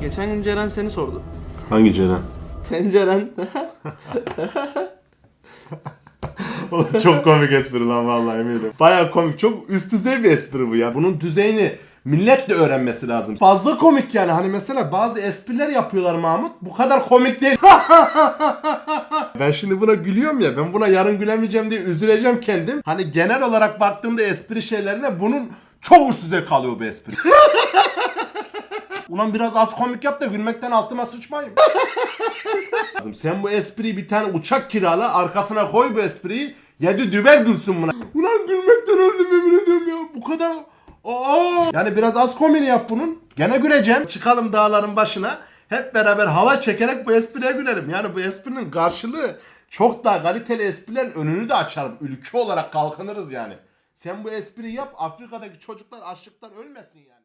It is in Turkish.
Geçen gün Ceren seni sordu. Hangi Ceren? Tenceren. O çok komik espri lan vallahi eminim. Baya komik. Çok üst düzey bir espri bu ya. Bunun düzeyini millet de öğrenmesi lazım. Fazla komik yani. Hani mesela bazı espriler yapıyorlar Mahmut. Bu kadar komik değil. ben şimdi buna gülüyorum ya. Ben buna yarın gülemeyeceğim diye üzüleceğim kendim. Hani genel olarak baktığımda espri şeylerine bunun çok üst düzey kalıyor bu espri. Ulan biraz az komik yap da gülmekten altıma sıçmayayım. Sen bu espriyi bir tane uçak kirala arkasına koy bu espriyi. Yedi dübel gülsün buna. Ulan gülmekten öldüm yemin ediyorum ya. Bu kadar... Aa! Yani biraz az komedi yap bunun. Gene güleceğim. Çıkalım dağların başına. Hep beraber hava çekerek bu espriye gülerim. Yani bu esprinin karşılığı çok daha kaliteli esprilerin önünü de açarım. Ülke olarak kalkınırız yani. Sen bu espriyi yap Afrika'daki çocuklar açlıktan ölmesin yani.